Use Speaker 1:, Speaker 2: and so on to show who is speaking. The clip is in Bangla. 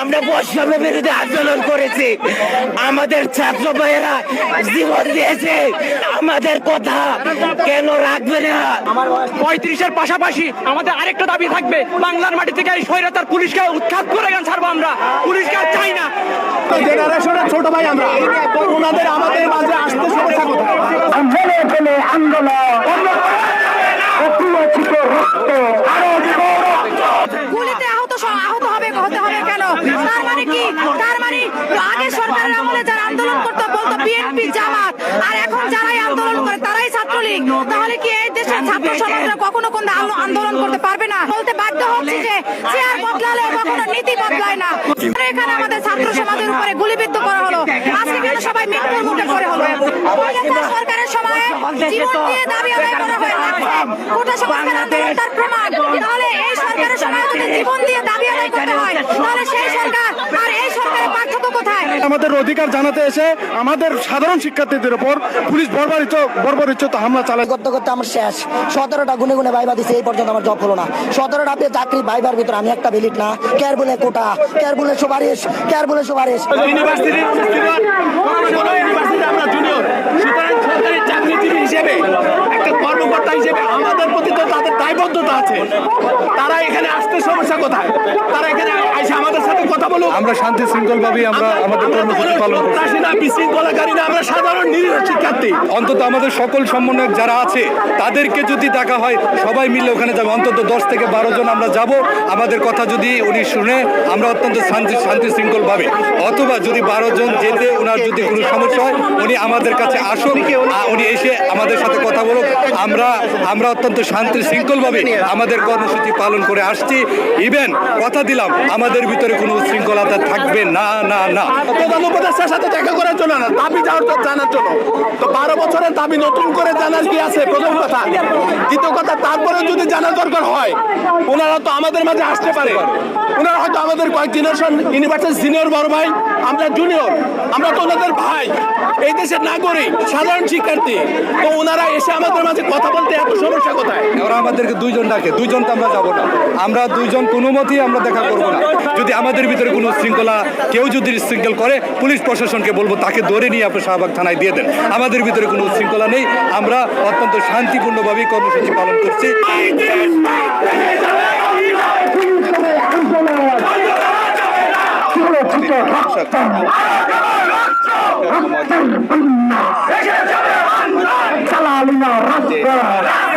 Speaker 1: আমরা বৈষম্য বিরোধী আন্দোলন করেছি। আমাদের ছাত্র ভাইয়েরা জীবন দিয়েছে। আমাদের কথা কেন রাখবে না?
Speaker 2: পঁয়ত্রিশের পাশাপাশি আমাদের আরেকটা দাবি থাকবে বাংলার মাটি থেকে এই স্বৈরাচার পুলিশকে উৎখাত করে গান ছাড়বো আমরা। পুলিশকে আর চাই না।
Speaker 3: জেনারেশনের ছোট ভাই আমরা। ওনাদের আমাদের মাঝে আসতে সমস্যা কোথায়?
Speaker 4: গুলিতে সরকারের আমলে যারা আন্দোলন করতো বলতো বিএনপি জামাত। আর এখন যারাই আন্দোলন করে, তারাই ছাত্রলীগ। তাহলে কি এই দেশের ছাত্র সমাজরা কখনো কোন আন্দোলন করতে পারবে না? বলতে বাধ্য হচ্ছে যে চেয়ার বদলালে কখনো নীতি বদলায় না। এখানে আমাদের ছাত্র সমাজের উপরে গুলিবিদ্ধ করা হলো। আজকে কেন সবাই মৃত্যুর মুখে পড়ে হলো। সরকারের সময়ে জীবন দিয়ে দাবি আদায় করা হয়ে লাগছে কোটা সংস্কার আন্দোলন তার প্রমাণ। তাহলে এই সরকারের সময় যদি জীবন দিয়ে দাবি আদায় করতে হয়। তাহলে সেই সরকার আর এই সরকারের পার্থক্য কোথায়
Speaker 3: আমাদের অধিকার জানাতে এসে আমাদের সাধারণ শিক্ষার্থীদের উপর পুলিশ বর্বরিত বর্বরিত হামলা চালায়।
Speaker 5: করতে করতে আমার শেষ। সতেরোটা গুনে গুনে ভাইবা দিছে এই পর্যন্ত আমার জব হলো না। সতেরোটা পেয়ে চাকরি ভাইবার ভিতরে আমি একটা বেলিট না। কেয়ার বলে কোটা কেয়ার বলে সুপারিশ কেয়ার বলে সুপারিশ।
Speaker 3: হিসেবে একটা কর্মকর্তা হিসেবে আমাদের প্রতি তো তাদের দায়বদ্ধতা আছে। তারা এখানে আসতে সমস্যা কোথায় তারা এখানে এসে আমাদের সাথে কথা বলুক
Speaker 6: আমরা শান্তি শৃঙ্খলভাবে আমরা আমাদের কর্মসূচি পালন করছি।
Speaker 3: না বিশৃঙ্খলাকারী না আমরা সাধারণ নিরীহ শিক্ষার্থী।
Speaker 6: অন্তত আমাদের সকল সমন্বয়ক যারা আছে তাদেরকে যদি ডাকা হয় সবাই মিলে ওখানে যাবে। অন্তত দশ থেকে বারো জন আমরা যাব। আমাদের কথা যদি উনি শুনে আমরা অত্যন্ত শান্তি শান্তি শৃঙ্খলভাবে। অথবা যদি বারো জন যেতে ওনার যদি কোনো সমস্যা হয় উনি আমাদের কাছে আসুন উনি এসে আমাদের সাথে কথা বলুক। আমরা আমরা অত্যন্ত শান্তি শৃঙ্খলভাবে আমাদের কর্মসূচি পালন করে আসছি। ইভেন কথা দিলাম আমাদের ভিতরে কোনো উচ্ছৃঙ্খলতা থাকবে, না না না।
Speaker 3: প্রধান উপদেষ্টার সাথে দেখা করার জন্য না। দাবি যাওয়ার জানার জন্য। তো বারো বছরের দাবি নতুন করে জানার কি আছে? প্রথম কথা। দ্বিতীয় কথা, তারপরে যদি জানার দরকার হয় ওনারা তো আমাদের মাঝে আসতে পারে। ওনারা হয়তো আমাদের কয়েক জেনারেশন ইউনিভার্সিটি সিনিয়র বড় ভাই, আমরা জুনিয়র আমরা তো ওনাদের ভাই। এই দেশের নাগরিক সাধারণ শিক্ষার্থী। তো ওনারা এসে আমাদের মাঝে কথা বলতে এত সমস্যা কোথায়?
Speaker 6: ওরা আমাদেরকে দুইজন ডাকে দুইজন তো আমরা যাব না। আমরা দুইজন কোনো মতেই আমরা দেখা করব না। যদি আমাদের ভিতরে কোনো শৃঙ্খলা কেউ যদি শৃঙ্খল করে পুলিশ প্রশাসনকে বলব তাকে ধরে নিয়ে আপনি শাহবাগ থানায় দিয়ে দেন। আমাদের ভিতরে কোনো শৃঙ্খলা নেই। আমরা অত্যন্ত শান্তিপূর্ণভাবেই কর্মসূচি পালন করছি।
Speaker 7: চালালিনা রাষ্ট্র